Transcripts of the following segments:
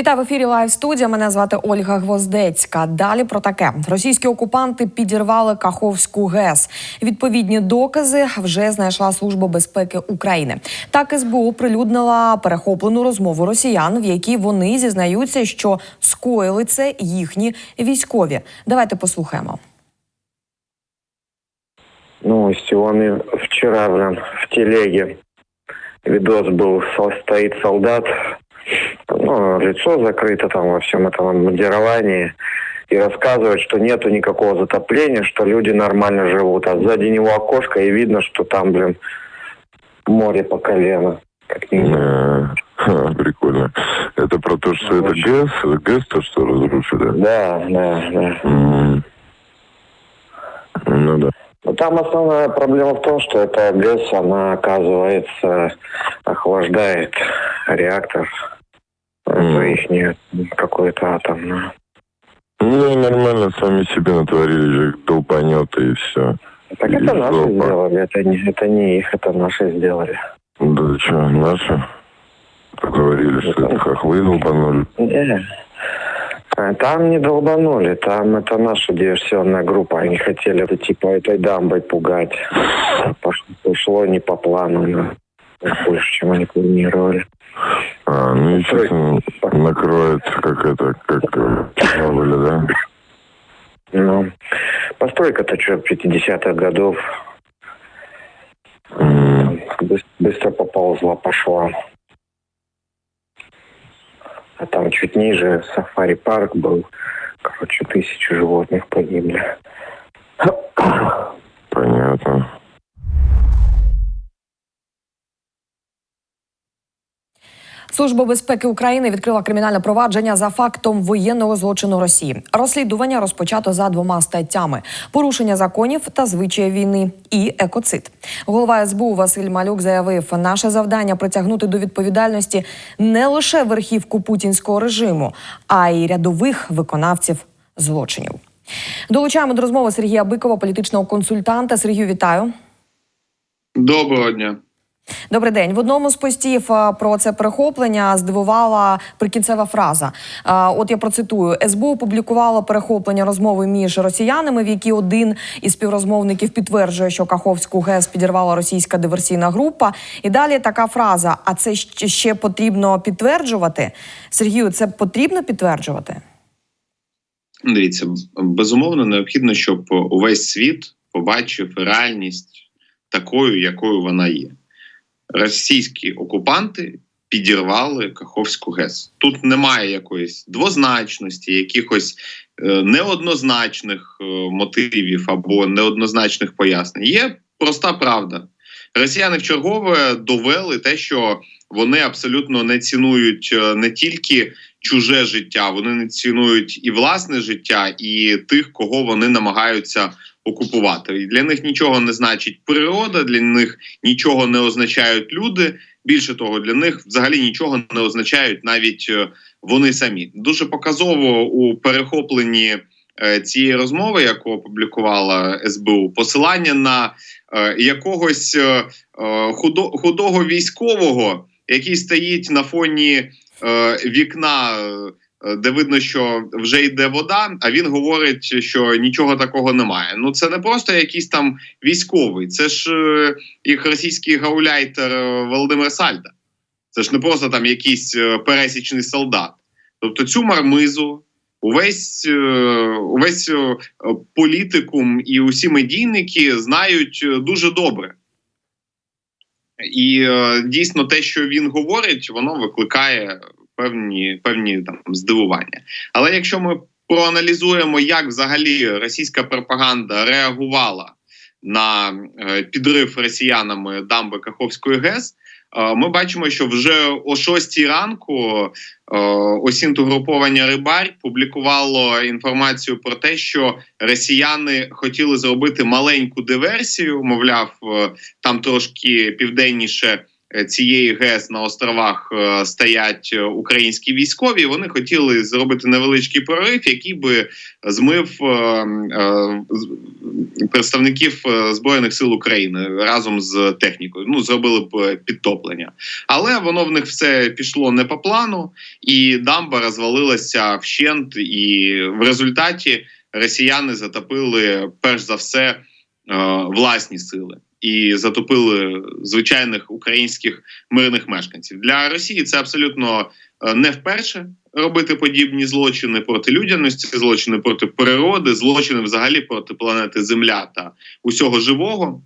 Вітаю в ефірі Лайв студія. Мене звати Ольга Гвоздецька. Далі про таке: російські окупанти підірвали Каховську ГЕС. Відповідні докази вже знайшла служба безпеки України. Так СБУ оприлюднила перехоплену розмову росіян, в якій вони зізнаються, що скоїли це їхні військові. Давайте послухаємо. Он и вчера, блин, в телеге видос со- стоит солдат, ну, лицо закрыто там во всем этом обмундировании, и рассказывает, что нету никакого затопления, что люди нормально живут. А сзади него окошко, и видно, что там, блин, море по колено. Как минимум. Э, Прикольно. Это про то, что это Очень. ГЭС? Это ГЭС то, что разрушили? Да, да, да. М. Ну да. Но там основная проблема в том, что эта ГЭС, она, оказывается, охлаждает реактор. Не какой-то атомный. Ну, нормально, сами себе натворили же долбанеты и все. Так И это наши жопа. сделали, это не, это не их, это наши сделали. Да что, наши? Говорили, что это хохлы долбанули. Не. А Там не долбанули, там это наша диверсионная группа. Они хотели это, типа этой дамбой пугать. Пош- Пошло не по плану, но больше, чем они планировали. А, ну, естественно, накроет, как это, как э, Чернобыль, да? Ну, постройка-то что, 50-х годов. Быс- Быстро поползла, пошла. А там чуть ниже сафари-парк был. Короче, тысячи животных погибли. Понятно. Служба безпеки України відкрила кримінальне провадження за фактом воєнного злочину Росії. Розслідування розпочато за двома статтями: порушення законів та звичаї війни і екоцид. Голова СБУ Василь Малюк заявив, наше завдання притягнути до відповідальності не лише верхівку путінського режиму, а й рядових виконавців злочинів. Долучаємо до розмови Сергія Бикова, політичного консультанта. Сергію, вітаю. Доброго дня. Добрий день. В одному з постів про це перехоплення здивувала прикінцева фраза. От я процитую: СБУ опублікувало перехоплення розмови між росіянами, в якій один із співрозмовників підтверджує, що Каховську ГЕС підірвала російська диверсійна група. І далі така фраза: а це ще потрібно підтверджувати? Сергію, це потрібно підтверджувати? Дивіться, безумовно, необхідно, щоб увесь світ побачив реальність такою, якою вона є. Російські окупанти підірвали Каховську ГЕС. Тут немає якоїсь двозначності, якихось е, неоднозначних е, мотивів або неоднозначних пояснень. Є проста правда. Росіяни вчергове довели те, що вони абсолютно не цінують е, не тільки чуже життя, вони не цінують і власне життя, і тих, кого вони намагаються окупувати. І для них нічого не значить природа, для них нічого не означають люди. Більше того, для них взагалі нічого не означають навіть е, вони самі. Дуже показово у перехопленні е, цієї розмови, яку опублікувала СБУ, посилання на е, якогось е, худо, худого військового, який стоїть на фоні вікна, е, де видно, що вже йде вода. А він говорить, що нічого такого немає. Ну це не просто якийсь там військовий, це ж е, їх російський гауляйтер е, Володимир Сальда. Це ж не просто там якийсь е, пересічний солдат. Тобто цю мармизу. Увесь е, увесь е, політикум і усі медійники знають е, дуже добре. І е, дійсно те, що він говорить, воно викликає певні, певні там здивування. Але якщо ми проаналізуємо, як взагалі російська пропаганда реагувала на е, підрив росіянами дамби Каховської ГЕС, е, ми бачимо, що вже о 6 ранку е, осінтугруповання Рибар публікувало інформацію про те, що росіяни хотіли зробити маленьку диверсію, мовляв, там трошки південніше цієї ГЕС на островах е, стоять е, українські військові. Вони хотіли зробити невеличкий прорив, який би змив е, е, представників е, збройних сил України разом з технікою. Ну зробили б е, підтоплення, але воно в них все пішло не по плану, і дамба розвалилася вщент. І в результаті росіяни затопили перш за все е, власні сили і затопили звичайних українських мирних мешканців. Для Росії це абсолютно е, не вперше робити подібні злочини проти людяності, злочини проти природи, злочини взагалі проти планети Земля та усього живого.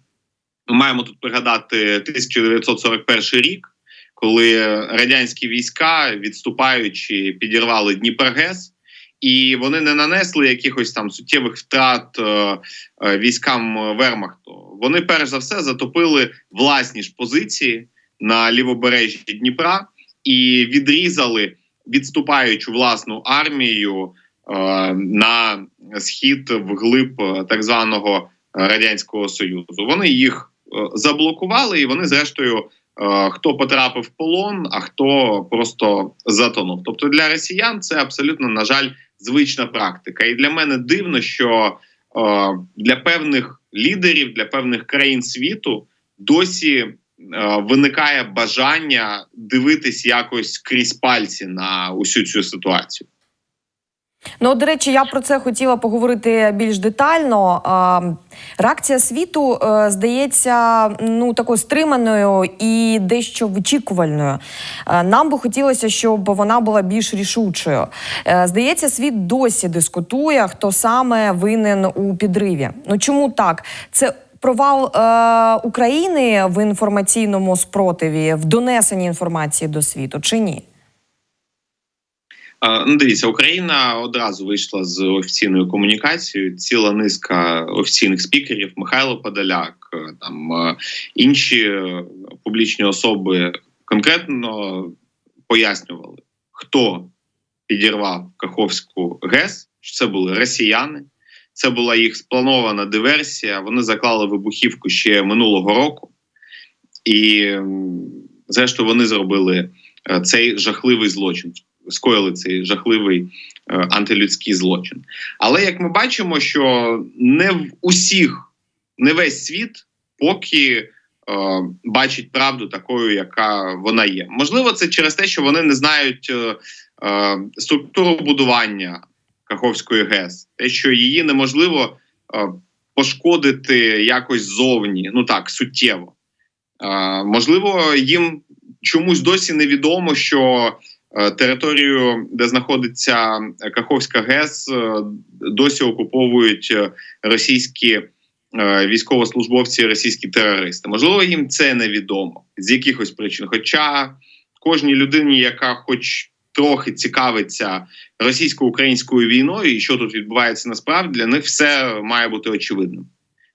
Ми маємо тут пригадати 1941 рік, коли радянські війська, відступаючи, підірвали Дніпергес. І вони не нанесли якихось там суттєвих втрат е, е, військам Вермахту. Вони перш за все затопили власні ж позиції на лівобережжі Дніпра і відрізали відступаючу власну армію е, на схід вглиб е, так званого радянського союзу. Вони їх е, заблокували, і вони, зрештою, е, хто потрапив в полон, а хто просто затонув. Тобто для росіян це абсолютно на жаль звична практика. І для мене дивно, що е, для певних лідерів, для певних країн світу досі е, виникає бажання дивитись якось крізь пальці на усю цю ситуацію. Ну, до речі, я про це хотіла поговорити більш детально. Реакція світу е, здається ну такою стриманою і дещо вичікувальною. Е, Нам би хотілося, щоб вона була більш рішучою. Е, Здається, світ досі дискутує, хто саме винен у підриві. Ну чому так? Це провал е, України в інформаційному спротиві, в донесенні інформації до світу, чи ні? Ну, дивіться, Україна одразу вийшла з офіційною комунікацією. Ціла низка офіційних спікерів, Михайло Подоляк, е, там е, інші е, публічні особи конкретно пояснювали, хто підірвав Каховську ГЕС, що це були росіяни. Це була їх спланована диверсія. Вони заклали вибухівку ще минулого року, і зрештою вони зробили цей жахливий злочин скоїли цей жахливий е, антилюдський злочин. Але як ми бачимо, що не в усіх, не весь світ поки е, бачить правду такою, яка вона є. Можливо, це через те, що вони не знають е, е, структуру будування Каховської ГЕС, те, що її неможливо е, пошкодити якось зовні, ну так, суттєво. Е, можливо, їм чомусь досі невідомо, що територію, де знаходиться Каховська ГЕС, е, досі окуповують е, російські е, військовослужбовці, російські терористи. Можливо, їм це невідомо з якихось причин. Хоча кожній людині, яка хоч трохи цікавиться російсько-українською війною, і що тут відбувається насправді, для них все має бути очевидним.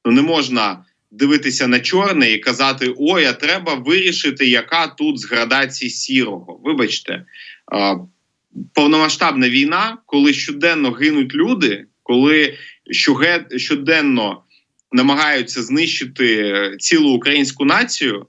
Ну не можна дивитися на чорне і казати: ой, а треба вирішити, яка тут з градації сірого. Вибачте, повномасштабна війна, коли щоденно гинуть люди, коли щоденно намагаються знищити цілу українську націю.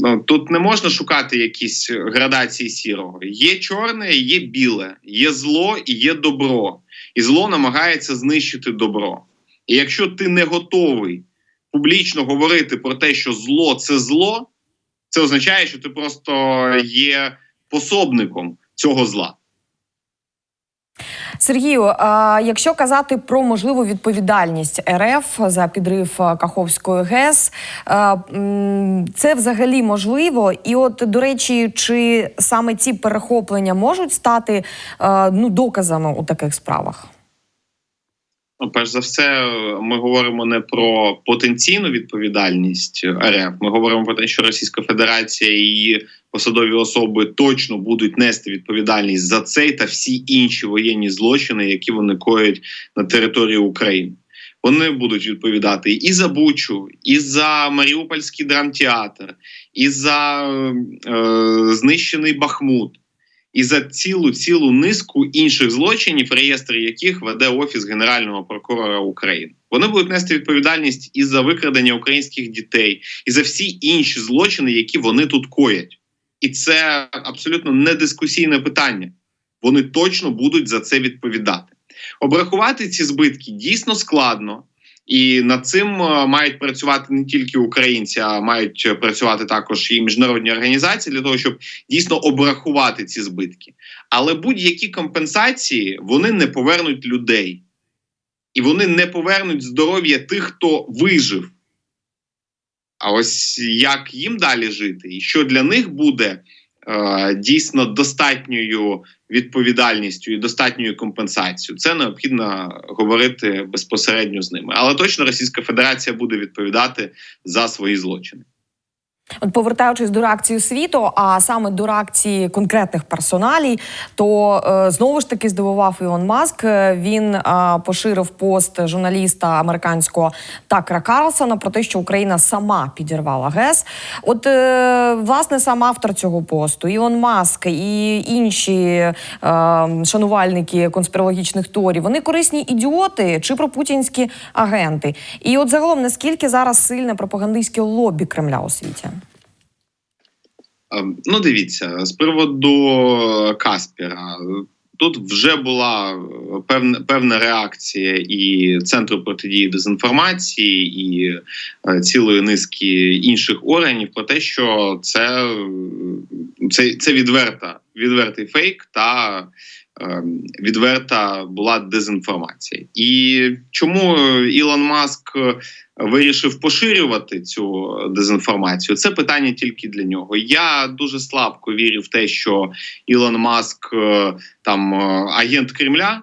Ну, тут не можна шукати якісь градації сірого. Є чорне, є біле, є зло і є добро. І зло намагається знищити добро. І якщо ти не готовий публічно говорити про те, що зло це зло, це означає, що ти просто є пособником цього зла. Сергію, а якщо казати про можливу відповідальність РФ за підрив Каховської ГЕС, це взагалі можливо? І от до речі, чи саме ці перехоплення можуть стати ну доказами у таких справах? Ну, перш за все, ми говоримо не про потенційну відповідальність РФ. Ми говоримо про те, що Російська Федерація і її посадові особи точно будуть нести відповідальність за цей та всі інші воєнні злочини, які вони коять на території України. Вони будуть відповідати і за Бучу, і за Маріупольський драмтеатр, і за е, знищений Бахмут і за цілу цілу низку інших злочинів, реєстр яких веде офіс Генерального прокурора України. Вони будуть нести відповідальність і за викрадення українських дітей, і за всі інші злочини, які вони тут коять. І це абсолютно не дискусійне питання. Вони точно будуть за це відповідати. Обрахувати ці збитки дійсно складно, і над цим е, мають працювати не тільки українці, а мають працювати також і міжнародні організації для того, щоб дійсно обрахувати ці збитки. Але будь-які компенсації вони не повернуть людей, і вони не повернуть здоров'я тих, хто вижив. А ось як їм далі жити, і що для них буде е, дійсно достатньою відповідальністю і достатньою компенсацією, це необхідно говорити безпосередньо з ними. Але точно Російська Федерація буде відповідати за свої злочини. От повертаючись до реакції світу, а саме до реакції конкретних персоналій, то е, знову ж таки здивував Ілон Маск. Е, Він е, поширив пост журналіста американського Такера Карлсона про те, що Україна сама підірвала ГЕС. От власне сам автор цього посту, Ілон Маск і інші шанувальники конспірологічних теорій, вони корисні ідіоти чи пропутінські агенти. І от загалом наскільки зараз сильне пропагандистське лобі Кремля у світі? Ем, Ну, дивіться, з приводу Каспіра. Тут вже була певна певна реакція і центру протидії дезінформації, і е, цілої низки інших органів про те, що це, це, це відверта, відвертий фейк та е, відверта була дезінформація. І чому Ілон Маск вирішив поширювати цю дезінформацію? Це питання тільки для нього. Я дуже слабко вірю в те, що Ілон Маск е, там е, агент Кремля.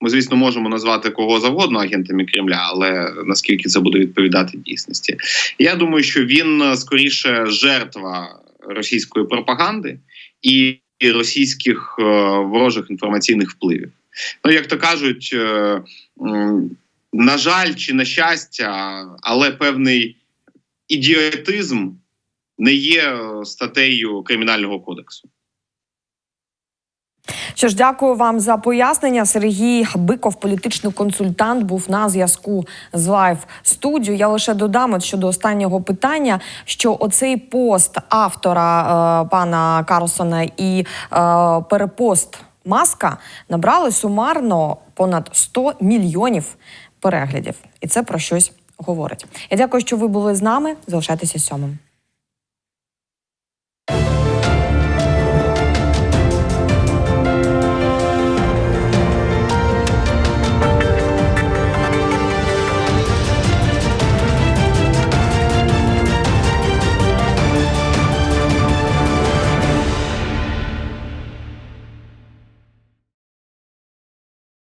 Ми, звісно, можемо назвати кого завгодно агентами Кремля, але наскільки це буде відповідати дійсності? Я думаю, що він е, скоріше жертва російської пропаганди і російських е, ворожих інформаційних впливів. Ну, як то кажуть, е, на жаль, чи на щастя, але певний ідіотизм не є статтею кримінального кодексу. Що ж, дякую вам за пояснення. Сергій Биков, політичний консультант, був на зв'язку з лайв студією. Я лише додам от щодо останнього питання, що оцей пост автора е, пана Карлсона і е, перепост Маска набрали сумарно понад 100 мільйонів переглядів, і це про щось говорить. Я дякую, що ви були з нами. Залишайтеся сьомим.